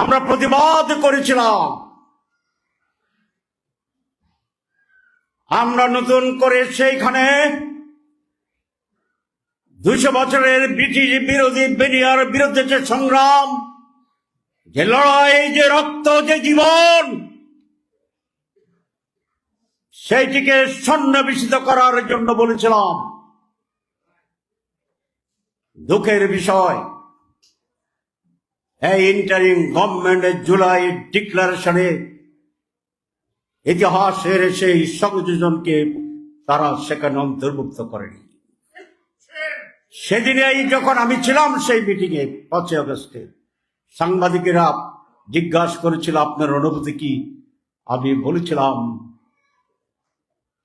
আমরা প্রতিবাদ করেছিলাম। আমরা নতুন করে সেইখানে দুইশো বছরের ব্রিটিশ বিরোধী বেরিয়ার বিরুদ্ধে যে সংগ্রাম, যে লড়াই, যে রক্ত, যে জীবন, সেইটিকে সন্নিবেশিত করার জন্য বলেছিলাম। দুঃখের বিষয় এই ইন্টারিম গভর্নমেন্টের জুলাই ডিক্লারেশনে ইতিহাসের সেই সংযোজনকে তারা সেখানে অন্তর্ভুক্ত করেনি। সেদিনেই যখন আমি ছিলাম সেই মিটিংয়ে পাঁচই আগস্টে, সাংবাদিকেরা জিজ্ঞাসা করেছিল, আপনার অনুভূতি কি? আমি বলেছিলাম,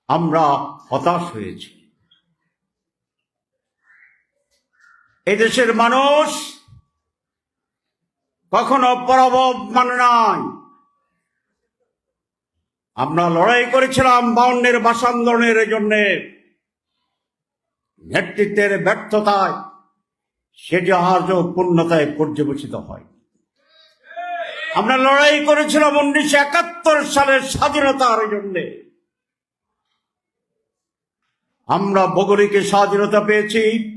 আমরা হতাশ হয়েছি। এদেশের মানুষ কখনো পরাভব মানে নাই। আমরা লড়াই করেছিলাম বাউন্নের বাসান্দোলনের জন্যে। নেতৃত্বের ব্যর্থতায় সেটি আজও পূর্ণতায় পর্যবেসিত হয়। আমরা লড়াই করেছিলাম উনিশশো একাত্তর সালের স্বাধীনতার জন্যে। আমরা ভৌগোলিক স্বাধীনতা পেয়েছি।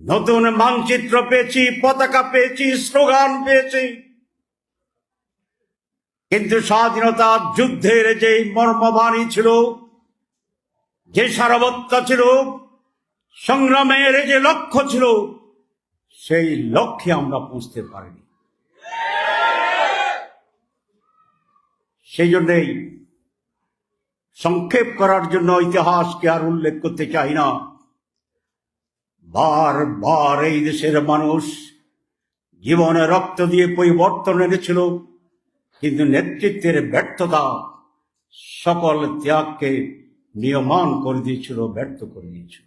নতুন মানচিত্র পেয়েছি, পতাকা পেয়েছি, স্লোগান পেয়েছি। কিন্তু স্বাধীনতা যুদ্ধের যে মর্মবাণী ছিল, যে সারবত্তা ছিল, সংগ্রামের যে লক্ষ্য ছিল, সেই লক্ষ্যে আমরা পৌঁছতে পারিনি। সেই জন্যেই সংক্ষেপ করার জন্য ইতিহাসকে আর উল্লেখ করতে চাই না। বার বার এই দেশের মানুষ জীবনে রক্ত দিয়ে পরিবর্তন এনেছিল, কিন্তু নেতৃত্বের ব্যর্থতা সকল ত্যাগকে নিয়মান করে দিয়েছিল, ব্যর্থ করে দিয়েছিল।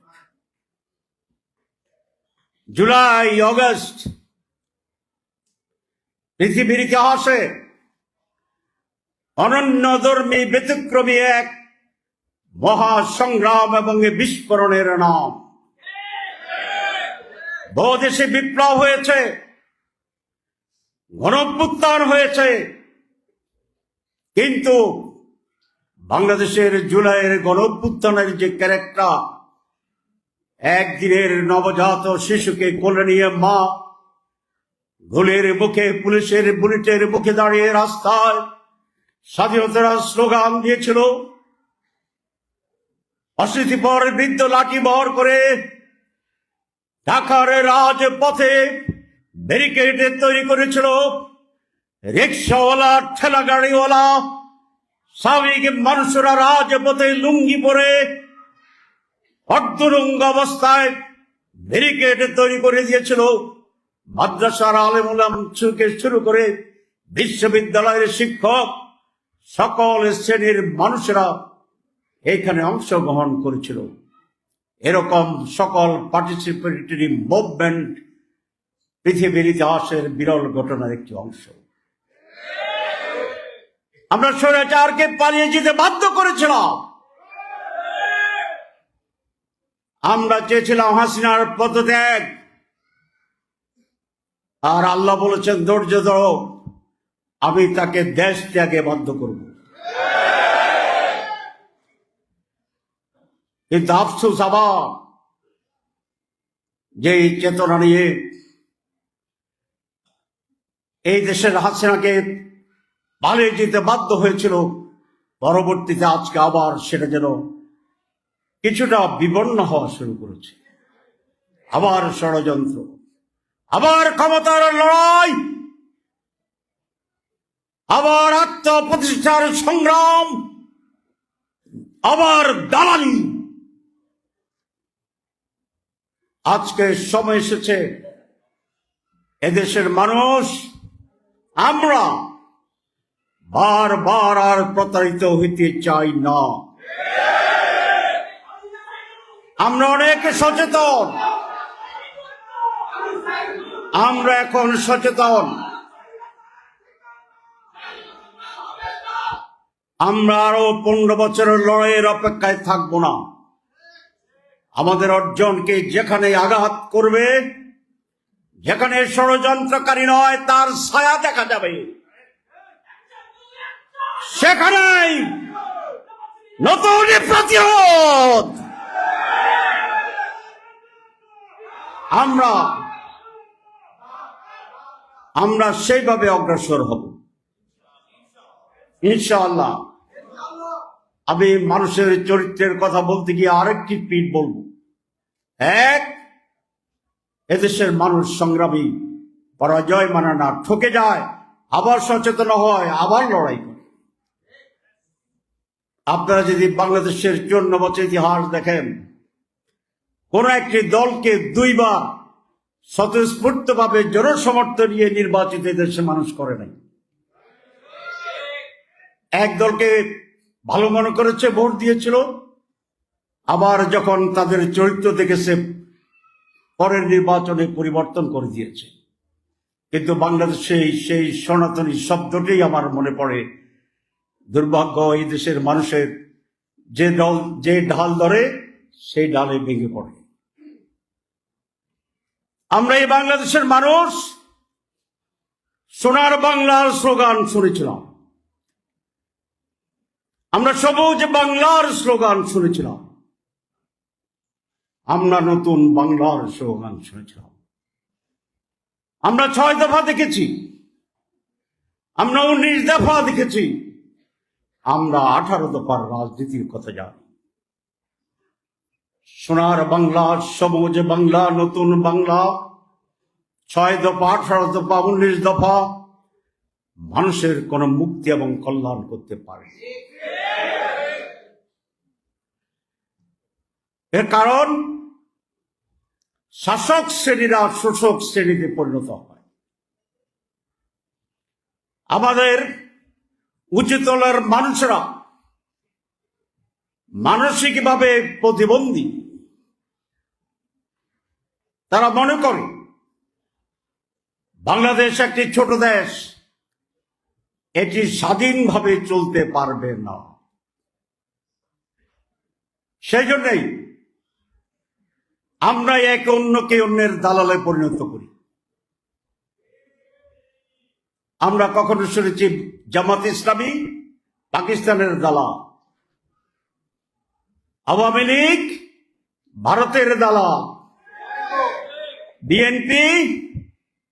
জুলাই, অগস্ট পৃথিবীর ইতিহাসে অনন্য ধর্মী ব্যতিক্রমী এক মহাসংগ্রাম এবং বিস্ফোরণের নাম। বহু দেশে বিপ্লব হয়েছে গণপুত্থান হয়েছে। কিন্তু বাংলাদেশের জুলাইয়ের গণপুত্থানের যে ক্যারেক্টার একদিনের নবজাত শিশুকে কোলে নিয়ে মা গুলির মুখে, পুলিশের বুলেটের মুখে দাঁড়িয়ে রাস্তায় স্বাধীনতার স্লোগান দিয়েছিল। অস্মৃতিপর বৃদ্ধ লাঠি বহর করে ঢাকার রাজপথে ব্যারিকেড তৈরি করেছিল রিক্সাওয়ালা ঠেলা গাড়িওয়ালা স্বাভাবিক মানুষরা রাজপথে লুঙ্গি পরে অর্ধরঙ্গ অবস্থায় ব্যারিকেড তৈরি করে দিয়েছিল। মাদ্রাসার আলেমুলাম থেকে শুরু করে বিশ্ববিদ্যালয়ের শিক্ষক সকল শ্রেণির মানুষেরা এখানে অংশগ্রহণ করেছিল। এরকম সকল পার্টিসিপেটরি মুভমেন্ট পৃথিবীর ইতিহাসের বিরল ঘটনার একটি অংশ। আমরা স্বৈরাচারকে পালিয়ে যেতে বাধ্য করেছিলাম। আমরা চেয়েছিলাম হাসিনার পদত্যাগ। আর আল্লাহ বলেছেন, ধৈর্য ধরো, আমি তাকে দেশ ত্যাগে বাধ্য করব। কিন্তু আফসোস আবার যে চেতনা নিয়ে এই দেশের হাসিনাকে পালিয়ে যেতে বাধ্য হয়েছিল, পরবর্তীতে আজকে আবার সেটা যেন কিছুটা বিবর্ণ হওয়া শুরু করেছে। আবার ষড়যন্ত্র, আবার ক্ষমতার লড়াই, আবার আত্মপ্রতিষ্ঠার সংগ্রাম, আবার দালালি। আজকে সময় এসেছে। এদেশের মানুষ, আমরা বারবার আর প্রতারিত হইতে চাই না। আমরা অনেক সচেতন। আমরা এখন সচেতন। আমরা আরও পনেরো বছরের লড়াইয়ের অপেক্ষায় থাকব না। আমাদের অর্জনকে যেখানে আঘাত করবে, যেখানে ষড়যন্ত্রকারী নয়, তার ছায়া দেখা যাবে। সেখানেই নতুন প্রতিরোধ। আমরা আমরা সেইভাবে অগ্রসর হব। ইনশাআল্লাহ। আমি মানুষের চরিত্রের কথা বলতে গিয়ে আরেকটি পিঠ বলব। এক, এদেশের মানুষ সংগ্রামী, পরাজয় মানে না, ঠকে যায়, আবার সচেতন হয়, আবার লড়াই করে। আপনারা যদি বাংলাদেশের চন্ন বছর ইতিহাস দেখেন, কোন একটি দলকে দুইবার স্বতঃস্ফূর্ত ভাবে জনসমর্থন নিয়ে নির্বাচিত দেশে মানুষ করে নাই। এক দলকে ভালো মনে করেছে, ভোট দিয়েছিল। আবার যখন তাদের চরিত্র দেখেছে, পরের নির্বাচনে পরিবর্তন করে দিয়েছে। কিন্তু বাংলাদেশে সেই সনাতনী শব্দটি আমার মনে পড়ে। দুর্ভাগ্য, এই দেশের মানুষের যে দল যে ঢাল ধরে, সেই ডালে ভেঙে পড়ে। আমরা এই বাংলাদেশের মানুষ, সোনার বাংলার স্লোগান শুনেছিলাম। আমরা সবুজ বাংলার স্লোগান শুনেছিলাম। আমরা নতুন বাংলার স্লোগান শুনেছিলাম। আমরা ছয় দফা দেখেছি। আমরা উনিশ দফা দেখেছি। আমরা আঠারো দফার রাজনীতির কথা জানি। সোনার বাংলা, সবুজ বাংলা, নতুন বাংলা, ছয় দফা, আঠারো দফা, উনিশ দফা, মানুষের কোন মুক্তি এবং কল্যাণ করতে পারে এর কারণ, শাসক শ্রেণীরা শোষক শ্রেণীতে পরিণত হয়। আমাদের উচ্চতলার মানুষরা মানসিকভাবে প্রতিবন্ধী। তারা মনে করে, বাংলাদেশ একটি ছোট দেশ এটি স্বাধীনভাবে চলতে পারবে না। সেই জন্যই আমরা এক অন্যকে অন্যের দালালে পরিণত করি। আমরা কখনো শুনেছি জামাত ইসলামী পাকিস্তানের দালাল, আওয়ামী লীগ ভারতের দালাল, বিএনপি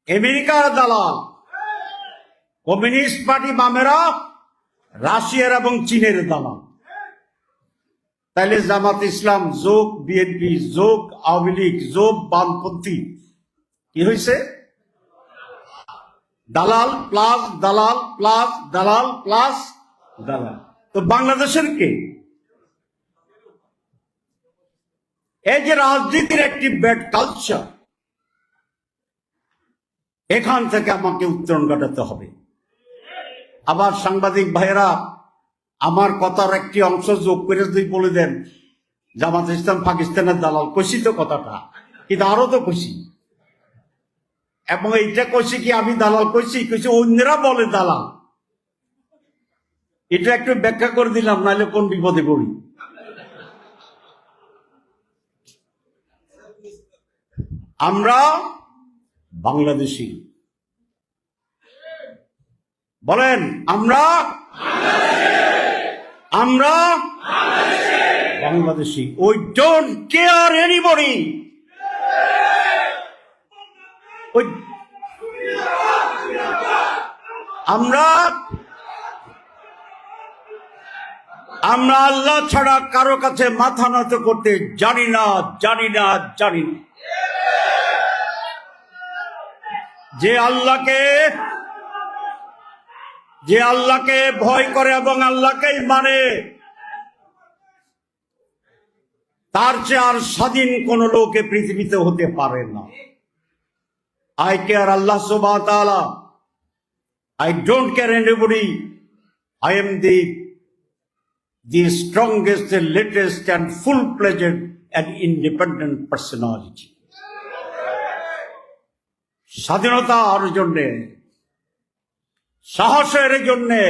আমেরিকার দালাল। কমিউনিস্ট পার্টি বামেরা, রাশিয়ার এবং চীনের দালাল। তাইলে জামাত ইসলাম যোগ, বিএনপি যোগ, আওয়ামী লীগ যোগ, বামপন্থী। কি হয়েছে দালাল প্লাস দালাল প্লাস দালাল প্লাস দালাল। তো বাংলাদেশের কে? এই যে রাজনীতির একটি ব্যাড কালচার এখান থেকে আমাকে উত্তরণ ঘটাতে হবে। আবার সাংবাদিক ভাইয়েরা, আমার কথার একটি অংশ যোগ করে যদি বলে দেন, জামাত ইসলাম পাকিস্তানের দালাল কষি তো কথাটা? কিন্তু আরও তো কষি এবং এইটা কষি কি আমি দালাল কষি কষি অন্যরা বলে দালাল। এটা একটু ব্যাখ্যা করে দিলাম, নাহলে কোন বিপদে পড়ি? আমরা বাংলাদেশি। বলেন, আমরা আমরা বাংলাদেশি ওই ডোন্ট কেয়ার এনিবডি আমরা আমরা আল্লাহ ছাড়া কারও কাছে মাথা নত করতে জানি না জানি না জানি না। যে আল্লাহকে যে আল্লাহকে ভয় করে এবং আল্লাহকেই মানে তার চেয়ে আর স্বাধীন কোন লোকে পৃথিবীতে হতে পারে না। আই কেয়ার আল্লাহ সুবাহ I don't care anybody I am the the strongest the latest full full-fledged independent personality স্বাধীনতা জন্যে সাহসের জন্যে,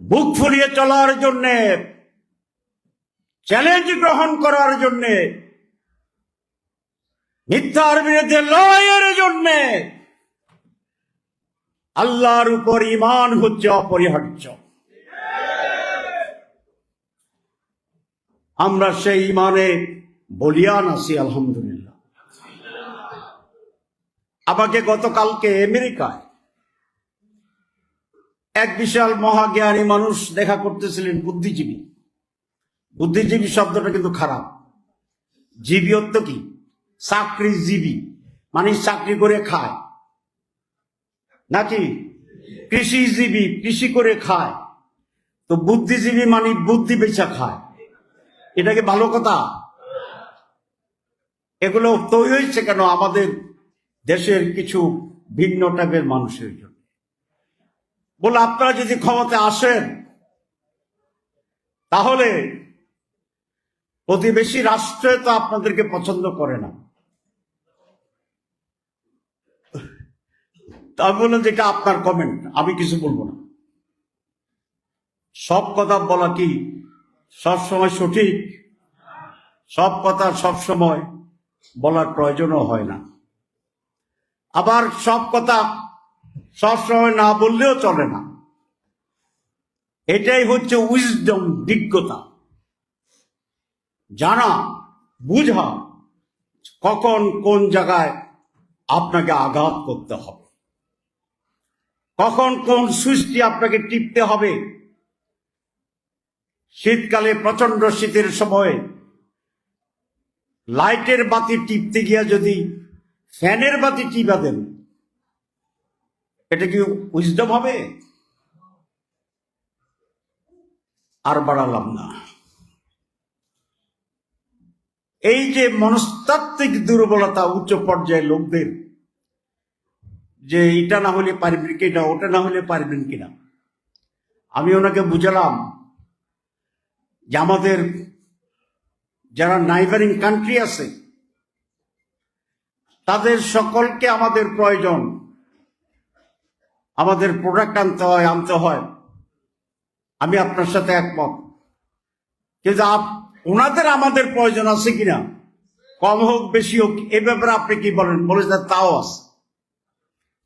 বুক ফুলিয়ে চলার জন্যে চ্যালেঞ্জ গ্রহণ করার জন্যে, মিথ্যার বিরুদ্ধে লড়াইয়ের জন্য, আল্লাহর উপর ইমান হচ্ছে অপরিহার্য। আমরা সেই ইমানে বলিয়ান আছি আলহামদুলিল্লাহ। আমাকে গতকালকে আমেরিকায় এক বিশাল মহাজ্ঞানী মানুষ দেখা করতেছিলেন বুদ্ধিজীবী। বুদ্ধিজীবী শব্দটা কিন্তু খারাপ। জীবী অর্থ কি? চাকরিজীবী। মানে চাকরি করে খায়। নাকি? কৃষিজীবী, কৃষি করে খায়। তো বুদ্ধিজীবী মানে বুদ্ধি বেচা খায়। এটা কি ভালো কথা? এগুলো তৈরি হয়েছে কেন? আমাদের দেশের কিছু ভিন্ন টাইপের মানুষের জন্য। বলে, আপনারা যদি ক্ষমতায় আসেন, তাহলে প্রতিবেশী রাষ্ট্রে তো আপনাদেরকে পছন্দ করে না। আমি বললাম যে, এটা আপনার কমেন্ট আমি কিছু বলব না। সব কথা বলা কি সব সময় সঠিক? সব কথা সব সময় বলার প্রয়োজনও হয় না। আবার সব কথা সব সময় না বললেও চলে না। এটাই হচ্ছে উইজডম বিজ্ঞতা জানা, বুঝা, কখন কোন জায়গায় আপনাকে আঘাত করতে হবে। কখন কোন সুইচটি আপনাকে টিপতে হবে। শীতকালে প্রচণ্ড শীতের সময় লাইটের বাতি টিপতে গিয়া যদি ফ্যানের বাতি টিপা দেন এটা কি উইজডম হবে? আর বাড়ালাম না। এই যে মনস্তাত্ত্বিক দুর্বলতা উচ্চ পর্যায়ের লোকদের, যে এটা না হলে পারবেন কিনা, ওটা না হলে পারবেন কিনা, আমি ওনাকে বুঝালাম যে আমাদের যারা নাইবারিং কান্ট্রি আছে, তাদের সকলকে আমাদের প্রয়োজন। আমাদের প্রোডাক্ট আনতে হয় আনতে হয়। আমি আপনার সাথে একমত। কিন্তু ওনাদের আমাদের প্রয়োজন আছে কিনা? কম হোক, বেশি হোক, এ ব্যাপারে আপনি কি বলেন? বলে তাও আছে।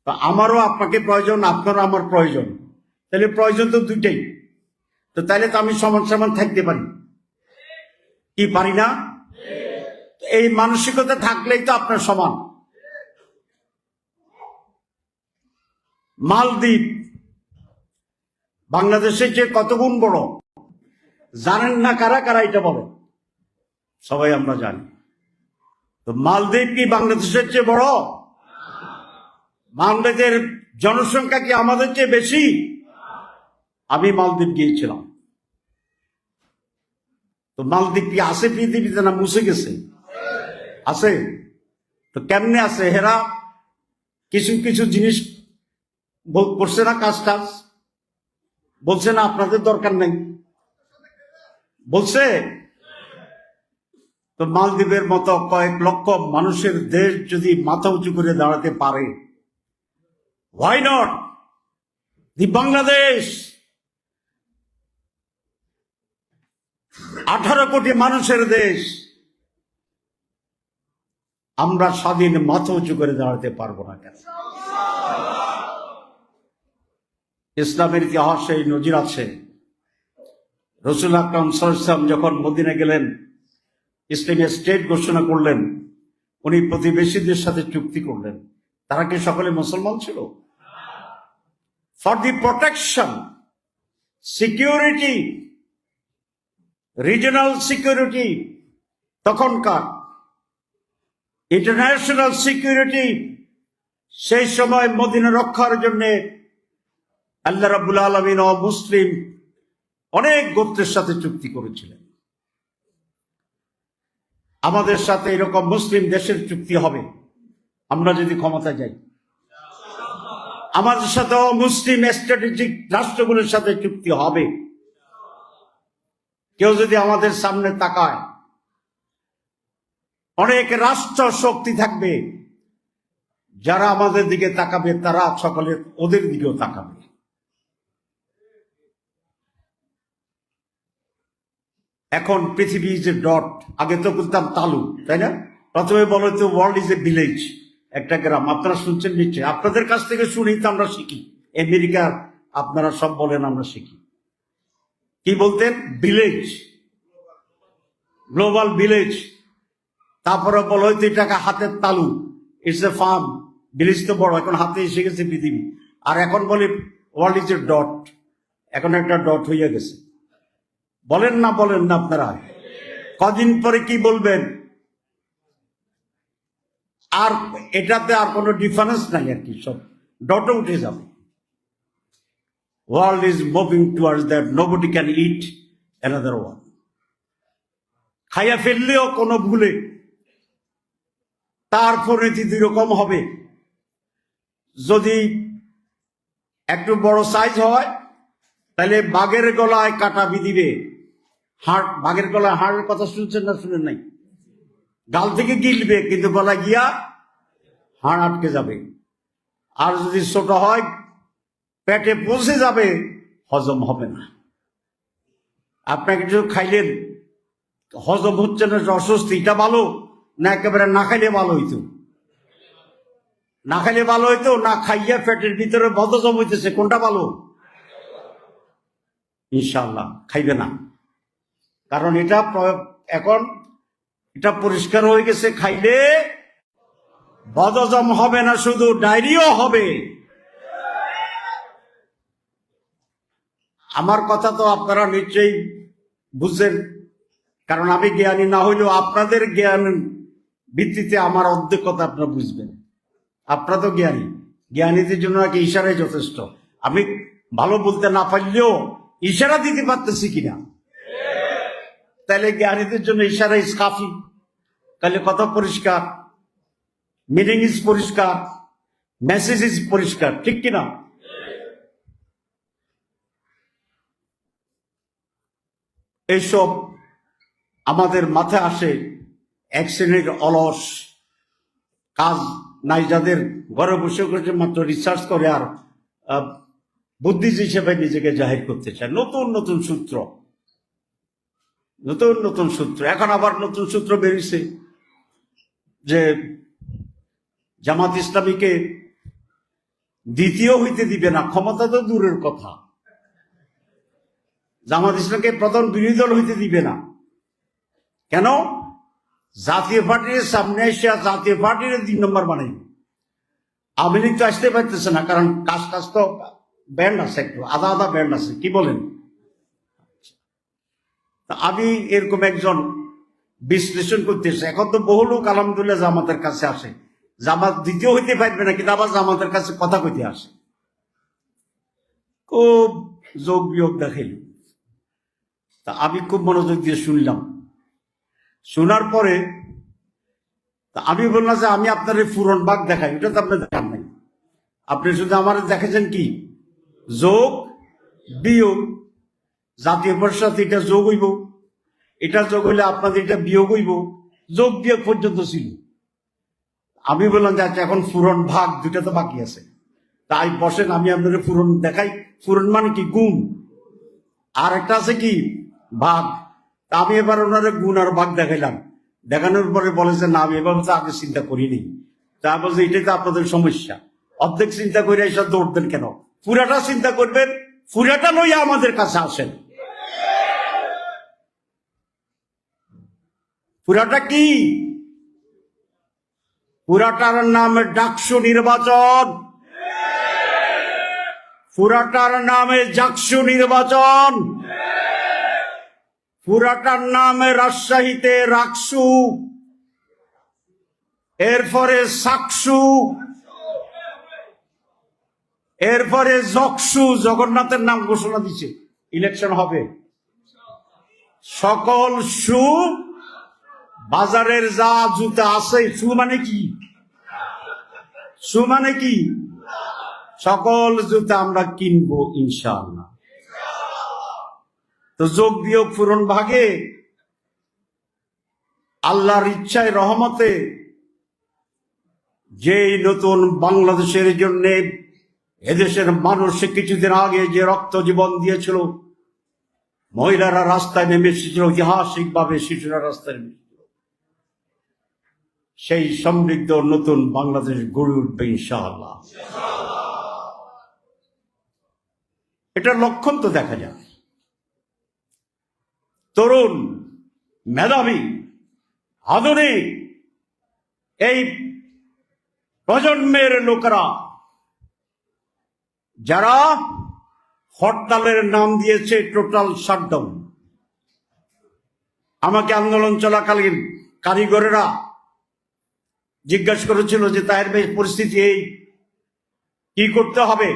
আমারও আপনাকে প্রয়োজন, আপনারও আমার প্রয়োজন। তাহলে প্রয়োজন তো দুইটাই। তো তাহলে তো আমি সমান সমান থাকতে পারি। কি পারি না? এই মানসিকতা থাকলেই তো আপনার সমান। মালদ্বীপ, বাংলাদেশের চেয়ে কত গুণ বড়? জানেন না কারা কারা এটা বলে? সবাই আমরা জানি। তো মালদ্বীপ কি বাংলাদেশের চেয়ে বড়? মালদ্বীপের জনসংখ্যা কি আমাদের চেয়ে বেশি? আমি মালদ্বীপ গিয়েছিলাম। তো মালদ্বীপ কি আছে পৃথিবীতে না মুছে গেছে? আছে। তো কেমনে আছে? হেরা কিছু কিছু জিনিস করছে না কাজ টাজ বলছে না, আপনাদের দরকার নেই। বলছে তো মালদ্বীপের মতো কয়েক লক্ষ মানুষের দেশ যদি মাথা উঁচু করে দাঁড়াতে পারে হোয়াই নট দি বাংলাদেশ। আঠারো কোটি মানুষের দেশ, আমরা স্বাধীন মাথা উঁচু করে দাঁড়াতে পারব না কেন? ইসলামের ইতিহাসে এই নজির আছে। রসুল আকরম সাল্লাম যখন মদিনা গেলেন ইসলামিক স্টেট ঘোষণা করলেন, উনি প্রতিবেশীদের সাথে চুক্তি করলেন। তারা কি সকলে মুসলমান ছিল? For the protection security regional security তখনকার ইন্টারন্যাশনাল সিকিউরিটি সেই সময় মদিনা রক্ষার জন্য আল্লাহ রাবুল আলমিন ও মুসলিম অনেক গোত্রের সাথে চুক্তি করেছিলেন। আমাদের সাথে এরকম মুসলিম দেশের চুক্তি হবে। আমরা যদি ক্ষমতা যাই। আমাদের সাথে মুসলিম স্ট্র্যাটেজিক রাষ্ট্রগুলোর সাথে চুক্তি হবে। কেউ যদি আমাদের সামনে তাকায়, অনেক রাষ্ট্র শক্তি থাকবে, যারা আমাদের দিকে তাকাবে, তারা সকলে ওদের দিকেও তাকাবে। এখন পৃথিবী যে ডট আগে তো বলতাম তালু, তাই না? প্রথমে বলো তো ওয়ার্ল্ড ইজ এ ভিলেজ একটা গ্রাম। আপনারা শুনছেন নিশ্চয় আপনাদের কাছ থেকে শুনি তো আমরা শিখি। আমেরিকার আপনারা সব বলেন আমরা শিখি। কি বলতেন? ভিলেজ গ্লোবাল ভিলেজ তারপরে বলো হয়তো এটাকে হাতের তালু। ইটস এ ফার্ম ভিলেজ তো বড়, এখন হাতে এসে গেছে পৃথিবী। আর এখন বলে ওয়ার্ল্ড ইজ এ ডট এখন একটা ডট হইয়া গেছে। বলেন না বলেন না আপনারা। কদিন পরে কি বলবেন? আর এটাতে আর কোনো ডিফারেন্স নাই আর কি, সব ডটে উঠে যাবে। World is moving towards that nobody can eat another one খাইয়া ফেললেও কোনো ভুলে, তার পরিণতি দুই রকম হবে। যদি একটু বড় সাইজ হয়, তাহলে বাঘের গলায় কাটা বিধিবে। হাড় বাঘের গলায় হাড়ের কথা শুনছেন না শুনেন নাই? গাল থেকে গিলবে, কিন্তু গলা গিয়া হাড় আটকে যাবে। আর যদি ছোট হয়, পেটে পৌঁছে যাবে, হজম হবে না। আপনাকে কিছু খাইলেন, হজম হচ্ছে না অস্বস্তি, এটা ভালো, না একেবারে না খাইলে ভালো হইতো। না খাইলে ভালো হইতো, না খাইয়া পেটের ভিতরে বদজম হইতেছে, কোনটা ভালো? ইনশাল্লাহ খাইবে না। কারণ এটা এখন এটা পরিষ্কার হয়ে গেছে খাইলে বদজম হবে না, শুধু ডায়রিও হবে। আমার কথা তো আপনারা নিশ্চয়ই বুঝছেন, কারণ আমি জ্ঞানী না হইলেও আপনাদের জ্ঞান ভিত্তিতে আমার অধ্যক্ষতা আপনারা বুঝবেন। আপনারা তো জ্ঞানী, জ্ঞানীদের জন্য নাকি ইশারাই যথেষ্ট। আমি ভালো বলতে না পারলেও ইশারা দিতে পারতেছি কিনা? তাহলে জ্ঞানীদের জন্য ইশারা ইস কাফি তাহলে কথা পরিষ্কার মিনিং ইজ পরিষ্কার মেসেজ ইজ পরিষ্কার ঠিক কিনা? এইসব আমাদের মাথায় আসে এক শ্রেণির অলস কাজ নাই যাদের ঘরে বসে বসে মাত্র রিসার্চ করে আর আহ, বুদ্ধিজীবী হিসেবে নিজেকে জাহির করতে চায়। নতুন নতুন সূত্র। নতুন নতুন সূত্র। এখন আবার নতুন সূত্র বেরিয়েছে যে জামাত ইসলামীকে দ্বিতীয় হইতে দিবে না, ক্ষমতা তো দূরের কথা। জামাত ইসলামকে প্রধান বিরোধী দল হইতে দিবে না। কেন? জাতীয় পার্টির সামনে এসে জাতীয় পার্টির তিন নম্বর বানাই আওয়ামী লীগ তো আসতে পারতেছে না, কারণ কাজ কাজ তো ব্যান্ড আছে একটু আধা আধা ব্যান্ড আছে, কি বলেন? আমি এরকম একজন বিশ্লেষণ করতেছি। এখন তো বহু লোক আলহামদুলিল্লাহ জামাতের কাছে আসে। জামাত দ্বিতীয় হইতে পারবে না, কিন্তু আবার জামাতের কাছে কথা কইতে আসে। খুব যোগ বিয়োগ দেখাইল। তা আমি খুব মনোযোগ দিয়ে শুনলাম। শোনার পরে তা আমি বললাম যে আমি আপনার এই ফুরন বাঘ দেখাই এটা তো আপনার দেখান নাই। আপনি শুধু আমার দেখেছেন কি? যোগ বিয়োগ জাতীয় পরিষদ এটা যোগ হইব। এটা যোগ হইলে আপনাদের এটা বিয়োগ হইব। যোগ বিয়োগ পর্যন্ত ছিল। আমি বললাম যে আচ্ছা এখন ফুরন ভাগ দুটা তো বাকি আছে। তাই বসেন, আমি আপনাদের ফুরন দেখাই। ফুরন মানে কি? গুণ। আর একটা আছে কি? ভাগ। তা আমি এবার ওনারে গুণ আর ভাগ দেখাইলাম। দেখানোর পরে বলে যে, না, আমি এবার তো আগে চিন্তা করিনি। তা বলছে, এটাই তো আপনাদের সমস্যা। অর্ধেক চিন্তা করে এসব দৌড় দেন কেন? পুরাটা চিন্তা করবেন, পুরাটা লইয়া আমাদের কাছে আসেন। পুরাটা কি? পুরাটার নাম ডাকসু নির্বাচন। পুরাটার নামে জাকসু নির্বাচন। পুরাটার নামে রাজশাহীতে রাকসু। এরপরে সাকসু। এরপরে জকসু, জগন্নাথের নাম ঘোষণা দিচ্ছে ইলেকশন হবে। সকল সু বাজারের যা জুতা আছে সু মানে কি? সু মানে কি? সকল জুতা আমরা কিনবো ইনশাআল্লাহ। তো যোগ বিয়োগ পূরণ ভাগে। আল্লাহর ইচ্ছায়, রহমতে যে নতুন বাংলাদেশের জন্য এদেশের মানুষ কিছুদিন আগে যে রক্ত জীবন দিয়েছিল, মহিলারা রাস্তায় নেমে এসেছিল ঐতিহাসিক ভাবে শিশুরা রাস্তায় নেমেছিল। সেই সমৃদ্ধ নতুন বাংলাদেশ গড়ে উঠবে ইনশাআল্লাহ। এটা লক্ষণ তো দেখা যায়। তরুণ, মেধাবী, আধুনিক এই প্রজন্মের লোকেরা, যারা হরতালের নাম দিয়েছে টোটাল শাটডাউন। আমাকে আন্দোলন চলাকালীন কারিগরেরা জিজ্ঞাসা করেছিল যে, তাহের ভাই, পরিস্থিতি এই। কি করতে হবে?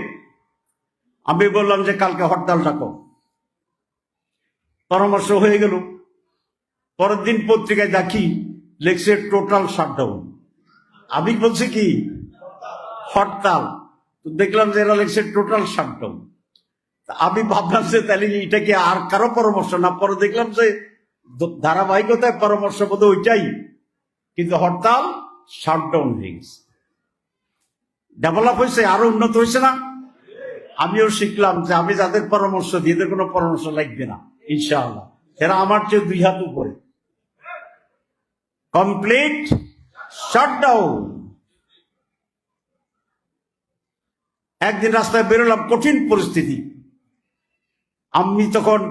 আমি বললাম যে, কালকে হরতাল ডাকো। পরামর্শ হয়ে গেল। পরের দিন পত্রিকায় দেখি, লেখছে টোটাল শাটডাউন আমি বলছি কি? হরতাল। তো দেখলাম যে, এরা লেখছে টোটাল শাটডাউন আমি ভাবলাম যে, তাহলে এটা কি আর কারও পরামর্শ? না, পরে দেখলাম যে, ধারাবাহিকতায় পরামর্শ বোধ ওইটাই। কিন্তু হরতাল শাটডাউন গেছে ডেভেলপ হয়েছে আরও উন্নত হয়েছে না? আমিও শিখলাম যে আমি যাদের পরামর্শ দিই, এদের কোনো পরামর্শ লাগবে না, ইনশাআল্লাহ। এরা আমার চেয়ে দুই হাত উপরে। কমপ্লিট শাটডাউন একদিন রাস্তায় বেরোলাম, কঠিন পরিস্থিতি। আমি তখন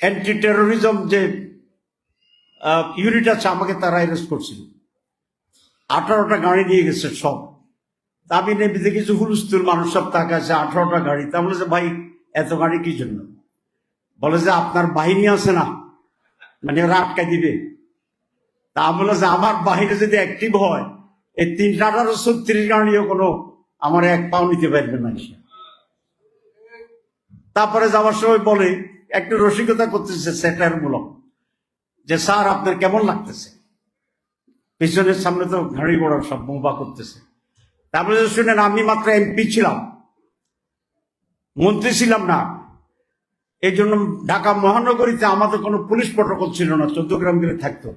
অ্যান্টি টেরোরিজম যে ইউনিট আছে, আমাকে তারা অ্যারেস্ট করছিল। আঠারোটা গাড়ি নিয়ে গেছে সব। আমি নেমে দেখেছি, হুলস্থুল মানুষ সব তাকে আছে আঠারোটা গাড়ি। তা বলেছে ভাই, এত গাড়ি কি জন্য? বলে যে, আপনার বাহিনী আছে না? মানে ওরা আটকাই দিবে। তা বলে যে, আমার বাহিনী যদি অ্যাক্টিভ হয়, এই তিনটা আঠারো ছত্রিশ গাড়িও কোনো আমার এক পাও নিতে পারবে না তারপরে যাওয়ার সময় বলে, একটু রসিকতা করতেছে, সেটার মূলক। যে, স্যার, আপনার কেমন লাগতেছে? পিছনের সামনে তো গাড়ি ঘোড়া সব মোবা করতেছে। তারপরে যে শুনেন, আমি মাত্র এমপি ছিলাম। মন্ত্রী ছিলাম না। এই জন্য ঢাকা মহানগরীতে আমাদের কোনো পুলিশ প্রটোকল ছিল না চৌদ্দগ্রাম গেলে থাকতো।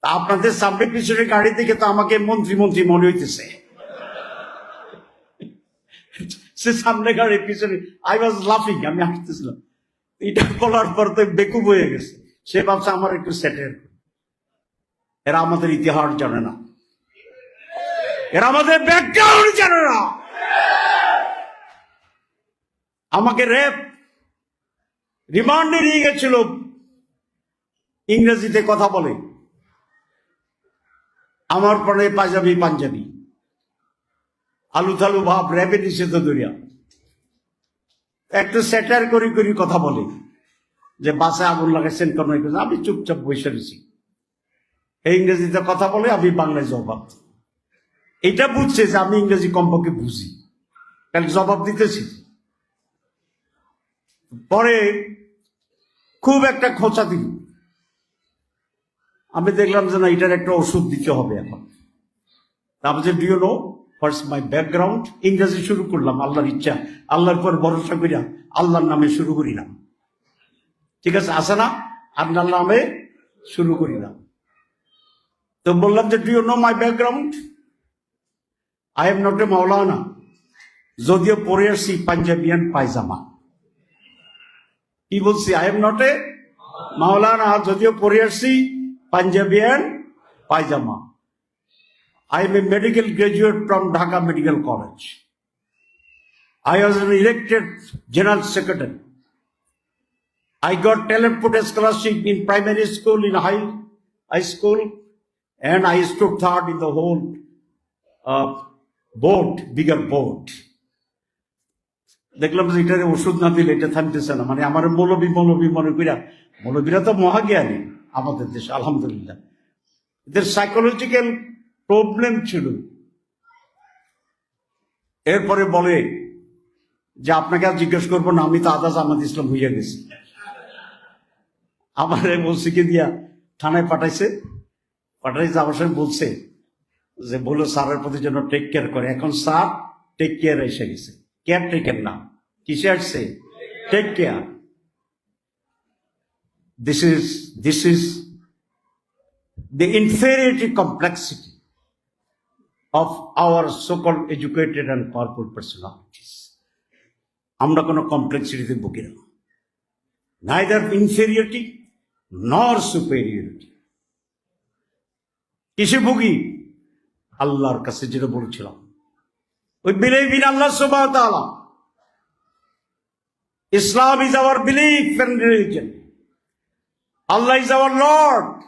তা আপনাদের সামনে পিছনে গাড়ি থেকে তো আমাকে মন্ত্রী মন্ত্রী মনে হইতেছে। সে সামনে গাড়ি, পিছনে আই ওয়াজ লাফিং আমি হাসতেছিলাম। এটা বলার পর তো বেকুব হয়ে গেছে। সে ভাবছে আমার একটু সেটেল এরা আমাদের ইতিহাস জানে না। এরা আমাদের ব্যাকগ্রাউন্ড জানে না। আমাকে রেপ রিমান্ডে নিয়ে গেছিল। ইংরেজিতে কথা বলে। আমার পরে পাঞ্জাবি পাঞ্জাবি। আলু থালু ভাব র্যাবে নিষেধ দরিয়া একটু সেটার করি করি কথা বলে। যে বাসে আগুন লাগাইছেন কেন আমি চুপচাপ বসে রয়েছি। এই ইংরেজিতে কথা বলে আমি বাংলায় জবাব এটা বুঝছে যে আমি ইংরেজি কমপক্ষে বুঝি। কাল জবাব দিতেছি। পরে খুব একটা খোঁচা দিল আমি দেখলাম যে না, এটার একটা ওষুধ দিতে হবে এখন। তারপর যে do you know what's my background ইংরেজি শুরু করলাম, আল্লাহর ইচ্ছা, আল্লাহর পর ভরসা করিয়া আল্লাহর নামে শুরু করিলাম। ঠিক আছে, আসে না। আপনার নামে শুরু করি না। তো বললাম যে do you know my background I am not a maulana যদিও পরে আসছি পাঞ্জাবিয়ান পায়জামা। কি বলছি? I am not a maulana যদিও পরে আসছি পাঞ্জাবিয়ান পায়জামা। I am a medical graduate from Dhaka medical college I an elected general secretary. I got talent put scholarship in primary school, in high, high school, and I stood third in the whole uh, board, bigger board. দেখলাম যে এটার ওষুধ না দিলে এটা থামতেছে না। মানে আমার মৌলবী মৌলবী মনে করিয়া মৌলবীরা তো মহাজ্ঞানী আমাদের দেশে আলহামদুলিল্লাহ। এদের সাইকোলজিক্যাল প্রবলেম ছিল। এরপরে বলে যে আপনাকে আর জিজ্ঞেস করব না আমি তো আদা জামাত ইসলাম হইয়া গেছি। আমার বলছিকে দিয়া থানায় পাঠাইছে। পাঠাই যাওয়ার সময় বলছে যে, বলো স্যারের প্রতি যেন টেক কেয়ার করে। এখন স্যার টেক কেয়ার এসে গেছে। কেয়ার টেকের না। কিসে আসছে? Take care this is this is the inferiority complexity of our so-called educated and powerful personalities. আমরা কোনো কমপ্লেক্সিটিতে ভুগি না। নাইদার ইনফেরিয়রিটি নর সুপেরিয়রিটি কিসে ভুগি আল্লাহর কাছে যেটা বলছিলাম ওই বিলিভ ইন আল্লাহ সুবাহ Islam is our belief and religion. Allah is our Lord.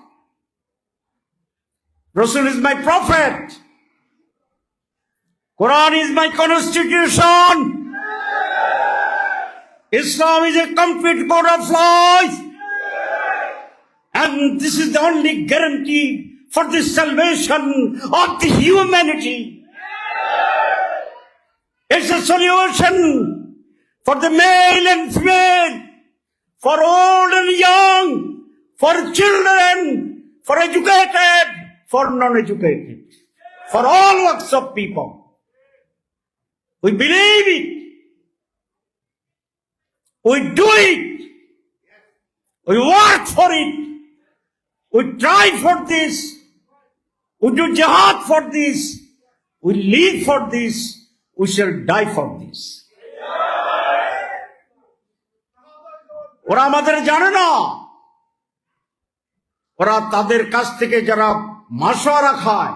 Rasul is my prophet. Quran is my constitution. Islam is a complete code of laws. And this is the only guarantee for the salvation of the humanity. It's a solution for the male and female, for old and young, for children, for educated, for non-educated, for all walks of people. We believe it. We do it. We work for it. We try for this. We do jihad for this. We live for this. We shall die for this. ওরা আমাদের জানে না ওরা তাদের কাছ থেকে যারা মাসোয়ারা খায়,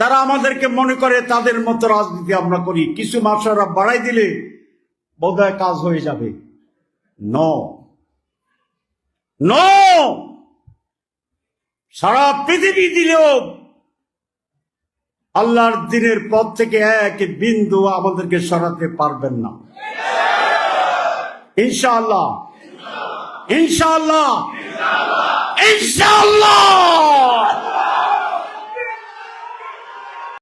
তারা আমাদেরকে মনে করে তাদের মতো রাজনীতি আমরা করি কিছু মাসোয়ারা বাড়াই দিলে বোধহয় কাজ হয়ে যাবে ন ন সারা পৃথিবী দিলেও আল্লাহর দিনের পথ থেকে এক বিন্দু আমাদেরকে সরাতে পারবেন না। ইনশাআল্লাহ। ইনশাআল্লাহ। ইনশাআল্লাহ।